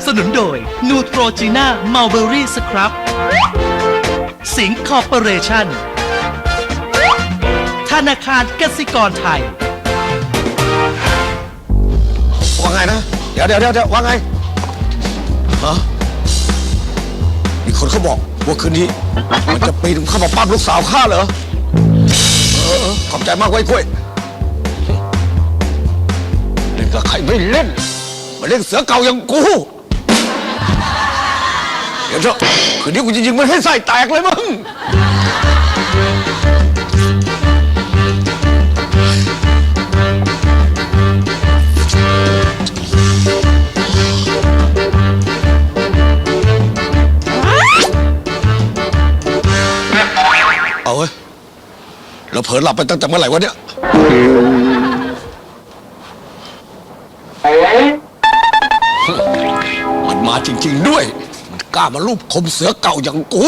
บสนุนโดยนูโตรจีน่ามัลเบอรี่สครับสิงคอร์ปอเรชั่นธนาคารกสิกรไทย ว่าไงนะ เดี๋ยวเดี๋ยวเดี๋ยวเดี๋ยวว่าไงฮะมีคนเขาบอกว่าคืนนี้ มันจะปีนเข้ามาปั้มลูกสาวข้าเหรอเออเออขอบใจมากไว้ยกล้วยเล่นกับใครไม่เล่นมาเล่นเสือเก่าอย่างกู เดี๋ยวเถอะคืนนี้กูจะยิงมันให้ไส้แตกเลยมึง เอาเว้ย เราเผลอหลับไปตั้งแต่เมื่อไหร่วะเนี่ย มามาลูบคมเสือเก่าอย่างกู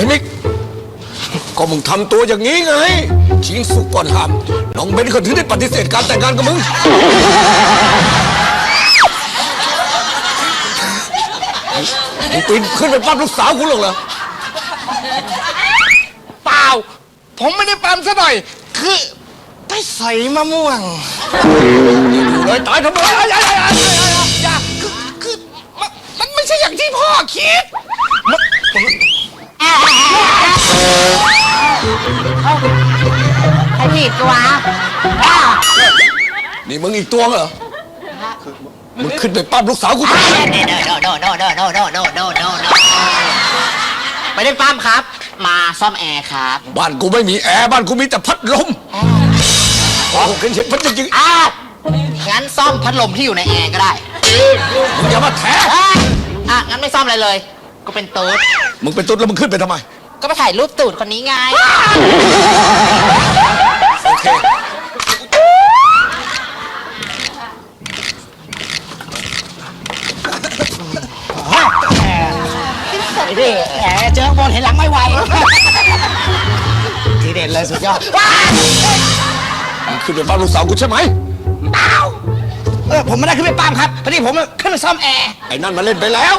มึงเองไรมิก ก็มึงทำตัวอย่างนี้ไง ชิงสุกก่อนห้ามน้องเบนก็ถึงได้ปฏิเสธการแต่งงานกับมึง มึงปีนขึ้นไปปั้มลูกสาวกูหรอกเหรอ เปล่า ผมไม่ได้ปั๊มซะหน่อย คือไปใส่มะม่วง เลยตายทำไมอย่าอย่าอย่าอย่าอย่าคือคือมันมันไม่ใช่อย่างที่พ่อคิดใครผิดวะอ้าวนี่มึงอีกตัวเหรอ มึงขึ้นไปปั้มลูกสาวกูทำไมโนโนโนโนโนโนโนโนโนไม่ได้ปั๊มครับ มาซ่อมแอร์ครับบ้านกูไม่มีแอร์บ้านกูมีแต่พัดลมโอ้โหเห็นเห็นพัดจริงอ้าวงั้นซ่อมพัดลมที่อยู่ในแอร์ก็ได้ๆมึงอย่ามาแถ เอ้ยอะงั้นไม่ซ่อมอะไรเลย ก็เป็นตูดมึงเป็นตุ๊ดแล้วมึงขึ้นไปทำไม ก็ไปถ่ายรูปตูดคนนี้ไง โอเคดิแหมเจอข้างบนเห็นหลังไม่ไหว ทีเด็ดเลยสุดยอด มึงขึ้นไปปั้มลูกสาวกูใช่ไหม เออผมไม่ได้ขึ้นไปปั๊มครับพอดีผมขึ้นไปซ่อมแอร์ไอ้นั่นมาเล่นไปแล้ว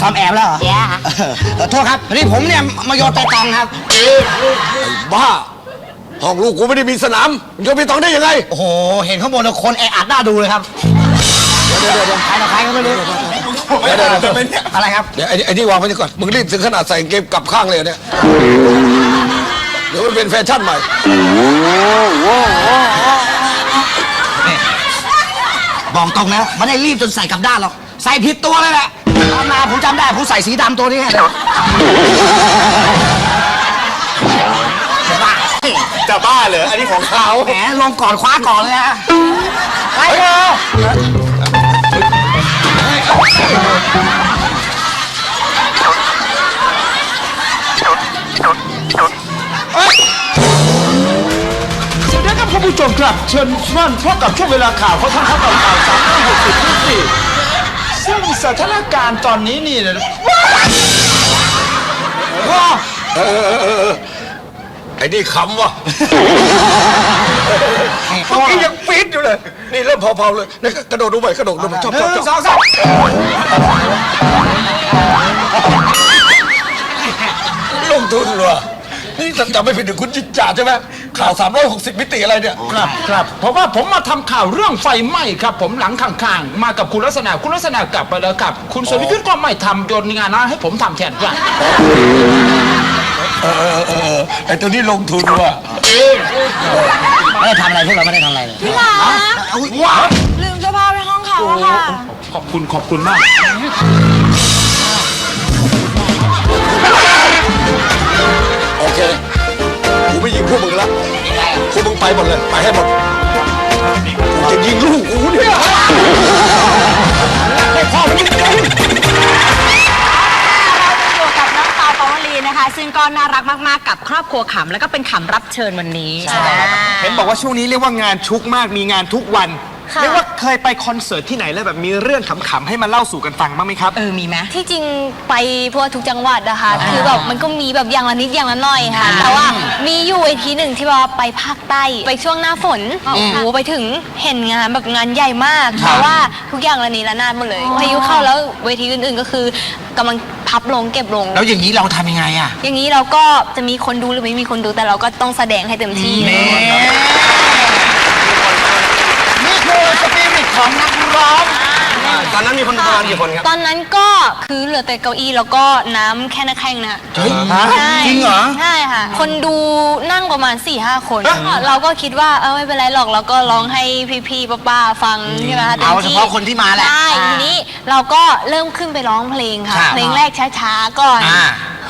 ซ่อมแอร์แล้วเหรอแย่เออโทษครับพอดีผมเนี่ยมาโยนไปตองครับไอ้บ้าห้องลูกกูไม่ได้มีสนามมึงจะไปตองได้ยังไง โอ้โห เห็นข้างบนแล้วคนแออัดน่าดูเลยครับ เดี๋ยวเดี๋ยวเดี๋ยวใครนะใครก็ไม่รู้ เดี๋ยวเดี๋ยวเดี๋ยวอะไรครับ เดี๋ยวไอ้นี่ไอ้นี่วางไว้ก่อนมึงรีบถึงขนาดใส่กางเกมกลับข้างเลยเหรอเนี่ยเดี๋ยวมันเป็นแฟชั่นใหม่บอกตรงนะไม่ได้รีบจนใส่กลับด้านหรอก ใส่ผิดตัวเลยแหละ ตอนมาผมจำได้ผมใส่สีดำตัวนี้ไงบ้าจะบ้าเหรออันนี้ของเขาแหมลงก่อนคว้าก่อนเลยฮะไปเถอะสวัสดีครับคุณผู้ชมครับ เชิญมั่นพบกับช่วงเวลาข่าวเขาทั้งข่าวข่าวสามร้อยหกสิบสี่ ซึ่งสถานการณ์ตอนนี้นี่นะว้าวไอ้นี่ขำวะเมื่อกี้ยังปี๊ดอยู่เลย นี่เริ่มเผาๆเลยนี่กระโดดลงไปกระโดดลงไปชอบหชอบนึ่งชอบสองสามลงทุนเหรอนี่จำไม่ผิดถึงคุณจิตจ่าใช่ไหม ข่าว 360 มิติอะไรเนี่ย ครับครับเพราะว่าผมมาทำข่าวเรื่องไฟไหม้ครับ ผมหลังข้างๆ มากับคุณลักษณะคุณลักษณะกลับไปแล้วครับ คุณสรยุทธ์ก็ไม่ทำโยนงานนั้นให้ผมทำแทนว่าเออเออเออไอ้ตัวนี้ลงทุนว่ะไม่ได้ทำอะไรพวกเราไม่ได้ทำอะไรเลยพี่หลาลืมเสื้อผ้าไว้ห้องเขาอะค่ะ ขอบคุณขอบคุณมาก โอเคกู ไม่ยิงพวกมึงละพวกมึงไปหมดเลยไปให้หมดกูจะยิงลูกกูเนี่ยให้พ่อมึงอยู่กับน้องเปาปาวลีนะคะ ซึ่งก็น่ารักมากๆกับครอบครัวขำแล้วก็เป็นขำรับเชิญวันนี้ เห็นบอกว่าช่วงนี้เรียกว่างานชุกมากมีงานทุกวัน ค่ะ เรียกว่าเคยไปคอนเสิร์ตที่ไหนแล้วแบบมีเรื่องขำๆให้มาเล่าสู่กันฟังบ้างไหมครับ เออมีไหม ที่จริงไปทั่วทุกจังหวัดนะคะคือแบบมันก็มีแบบอย่างละนิดอย่างละหน่อยค่ะ แต่ว่ามีอยู่เวทีหนึ่งที่ว่าไปภาคใต้ไปช่วงหน้าฝนโอ้โหไปถึงเห็นงานแบบงานใหญ่มากเพราะว่าทุกอย่างละนิดละนาดหมดเลยพายุเข้าแล้วเวทีอื่นๆก็คือกำลังพับลงเก็บลง แล้วอย่างนี้เราทำยังไงอะอย่างนี้เราก็จะมีคนดูหรือไม่มีคนดูแต่เราก็ต้องแสดงให้เต็มที่นี่คือสปิริตของนักร้อง ตอนนั้น มีคนประมาณกี่คนครับ ตอนนั้นก็คือเหลือแต่เก้าอี้แล้วก็น้ำแค่นักแข่งนะใช่จริงเหรอ ใช่ค่ะ คนดูนั่งประมาณ4ี่ห้าคน เราก็คิดว่าเออไม่เป็นไรหรอกเราก็ร้องให้พี่ๆป้าๆฟังใช่ไหมคะต็มเอาเฉที่พาะคนที่มาแหละใช่ทีนี้เราก็เริ่มขึ้นไปร้องเพลงค่ะครับเพลงแรกช้าๆก่อนอ่า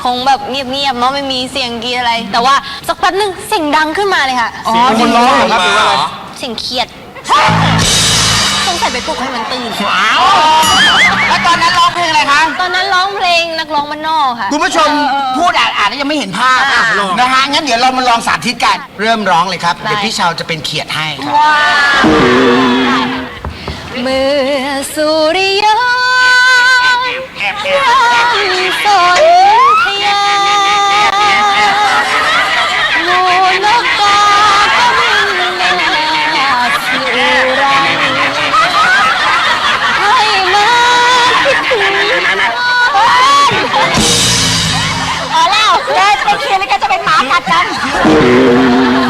คงแบบเงียบๆเนาะไม่มีเสียงกรีดอะไร แต่ว่าสักแป๊บหนึงเสียงดังขึ้นมาเลยค่ะอ๋อคนร้องเหรอครับหรือว่าอะไรเสียงเครียด สงสัยไปปลุกให้มันตื่นแล้วตอนนั้นร้องเพลงอะไรคะ ตอนนั้นร้องเพลงนักร้องบ้านนอกค่ะ คุณผู้ชมพูดอ่านอ่านแล้วยังไม่เห็นภาพอะนะฮะงั้นเดี๋ยวเรามาลองสาธิตกันเริ่มร้องเลยครับได้เดี๋ยวพี่เชาวจะเป็นเขียดให้ครับ เมื่อสุริยน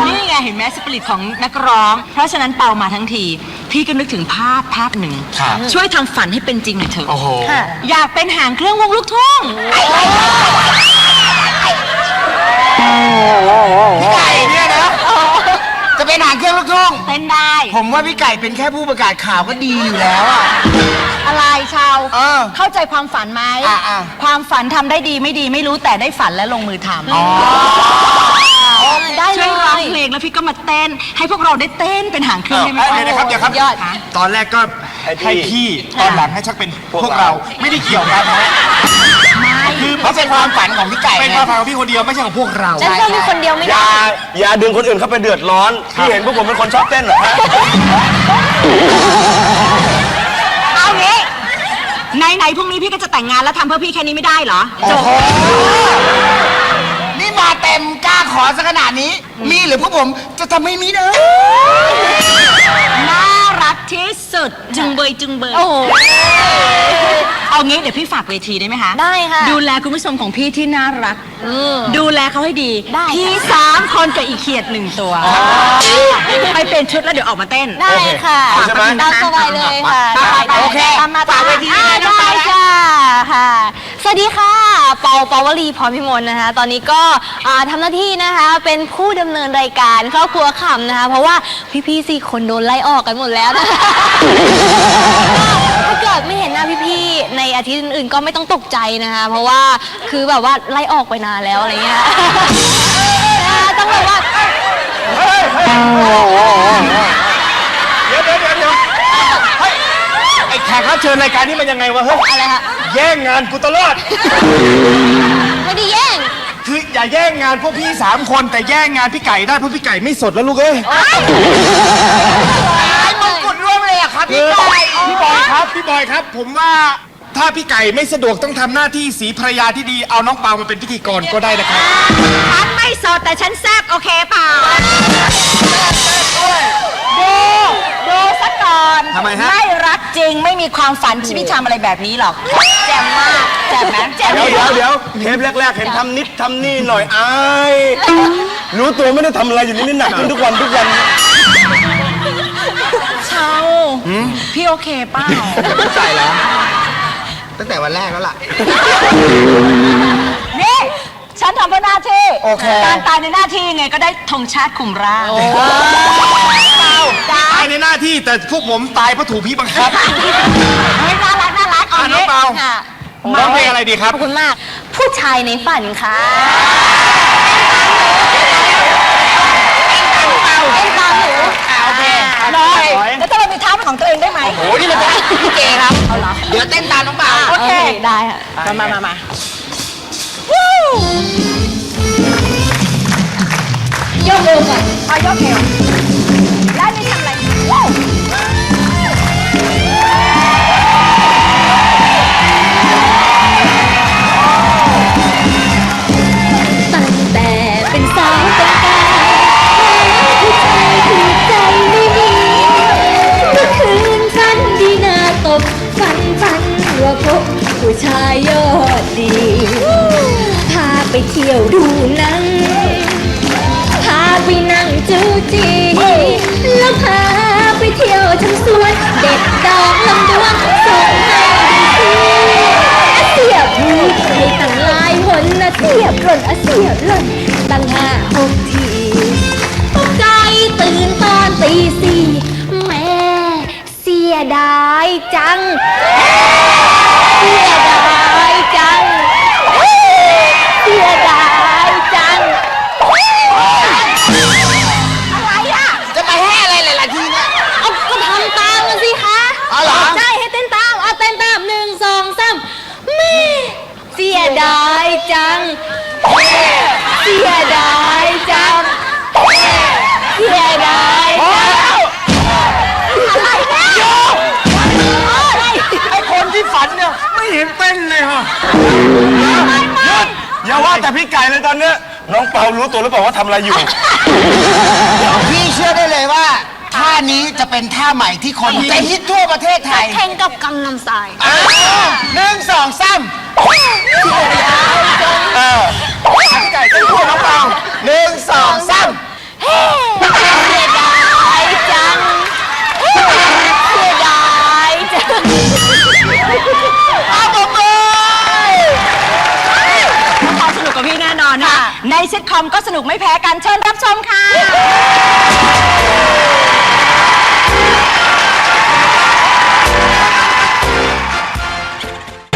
นี่ไงเห็นไหมสปิริตของนักร้อง เพราะฉะนั้นเปามาทั้งที พี่ก็นึกถึงภาพภาพหนึ่ง ครับ ช่วยทำฝันให้เป็นจริงหน่อยเถอะโอ้โหอยากเป็นหางเครื่องวงลูกทุ่งพี่ไก่เนี่ยนะจะเป็นหางเครื่องลูกทุ่งเต้นได้ ผมว่าพี่ไก่เป็นแค่ผู้ประกาศข่าวก็ดีอยู่แล้วอะ อะไรชาวเออเข้าใจความฝันไหมอะอะ ความฝันทำได้ดีไม่ดีไม่รู้แต่ได้ฝันและลงมือทำ ได้เลช่วยร้องยเพลงแล้วพี่ก็มาเต้น ให้พวกเราได้เต้นเป็นหางเครื่องได้ไหมเดี๋ยวนะครับเดี๋ยวครับ ยอดตอนแรกก็ให้พี่ตอนหลังให้ชักเป็นพวกเราไม่ได้เกี่ยวกันนะคือเพราะเป็นความฝันของพี่ไก่เป็นไงความฝันของพี่คนเดียวไม่ใช่ของพวกเราฉันเต้นเป็นคนเดียวไม่อได้ย่าอย่าดึงคนอื่นเข้าไปเดือดร้อนพี่เห็นพวกผมเป็นคนชอบเต้นเหรอฮะเอางี้ไหนๆพรุ่งนี้พี่ก็จะแต่งงานแล้วทำเพื่อพี่แค่นี้ไม่ได้เหรอจบนี่มาเต็มกล้าขอสักขนาดนี้ มีหรือพวกผมจะทำให้มีเด้อน่ารักที่สุดจึงเบยจึงเบย โอ้โห เอางี้เดี๋ยวพี่ฝากเวทีได้ไหมคะได้ค่ะ ดูแลคุณผู้ชมของพี่ที่น่ารัก ดูแลเขาให้ดีได้ค่ะ พี่สามคนกับอีเขียดหนึ่งตัวไปเป็นชุดแล้วเดี๋ยวออกมาเต้น ได้ค่ะใช่ไหม ตามสบายเลยค่ะไปไปไปโอเคตามมาตามเวทีอ่าเลยน้องได้ไปค่ะค่ะ สวัสดีค่ะ เปาเปาวลีพรพิมลนะคะ ตอนนี้ก็อ่าทำหน้าที่นะคะเป็นผู้ดำเนินรายการครอบครัวขำนะคะ เพราะว่าพี่ๆสี่คนโดนไล่ออกกันหมดแล้วนะคะ ในอาทิตย์อื่นๆก็ไม่ต้องตกใจนะคะเพราะว่าคือแบบว่าไล่ออกไปนานแล้วอะไรเงี้ยนะคะต้องแบบว่า เดี๋ยวเดี๋ยวเดี๋ยวเดี๋ยวเฮ้ยไอ้แขกรับเชิญรายการนี้มันยังไงวะเฮ้ยอะไรฮะแย่งงานกูตลอด ไม่ได้แย่งคืออย่าแย่งงานพวกพี่สามคนแต่แย่งงานพี่ไก่ได้เพราะพี่ไก่ไม่สดแล้วลูกเอ้ยไอ้มงกุฎร่วมเลยอะครับพี่อไก่พี่บอยครับพี่บอยครับ ผมว่า ถ้าพี่ไก่ไม่สะดวกต้องทำหน้าที่สีภรรยาที่ดีเอาน้องเปามาเป็นพิธีกรก็ได้นะครับ ฉันไม่โสดแต่ฉันแซบโอเคเปล่าดูดูซะก่อนทำไมฮะ ไม่รักจริงไม่มีความฝันที่พี่ทำอะไรแบบนี้หรอกแจ่มมากแจ่มไหมแจ่มเดี๋ยวเดี๋ยวเดี๋ยวเทปแรก ๆ เห็นทำนิดทำนี่หน่อยอายรู้ตัวไม่ได้ทำอะไรอยู่นี่หนักขึ้นทุกวันทุกวัน เชาพี่โอเคเปล่า ใส่แล้ว ตั้งแต่วันแรกแล้วล่ะ นี่ ฉันทำเพื่อหน้าที่ โอเค การตายในหน้าที่ไงก็ได้ธงชาติคุมร่างตายในหน้าที่แต่พวกผมตายเพราะถูกพี่บังคับ เฮ้ยน่ารักน่ารักเอาอะน้องงี้เปา ค่ะร้องเพลงอะไรดีครับขอบคุณมาก ผู้ชายในฝันค่ะเต้นตามหนูโอเค น้อยแล้วถ้าเรามีเท้าเป็นของตัวเองได้ โหนี่มันได้พี่เกครับ เอาเหรอ เดี๋ยวเต้นตามน้องบ่าวโอเค ได้ค่ะมามามามาวู้ยกมือก่อนเอายกเอว 闭眼了 ไม่เห็นเต้นเลยค่ะอย่าว่าแต่พี่ไก่เลยตอนนี้น้องเปารู้ตัวหรือเปล่าว่าทำอะไรอยู่ พี่เชื่อได้เลยว่าท่านี้จะเป็นท่าใหม่ที่คนจะฮิตทั่วประเทศไทยแข่งกับกังนำสายหนึ่งสองสามพี่ไก่เต้นคู่น้องเปาหนึ่งสองสาม คอมก็สนุกไม่แพ้กันเชิญรับชมค่ะ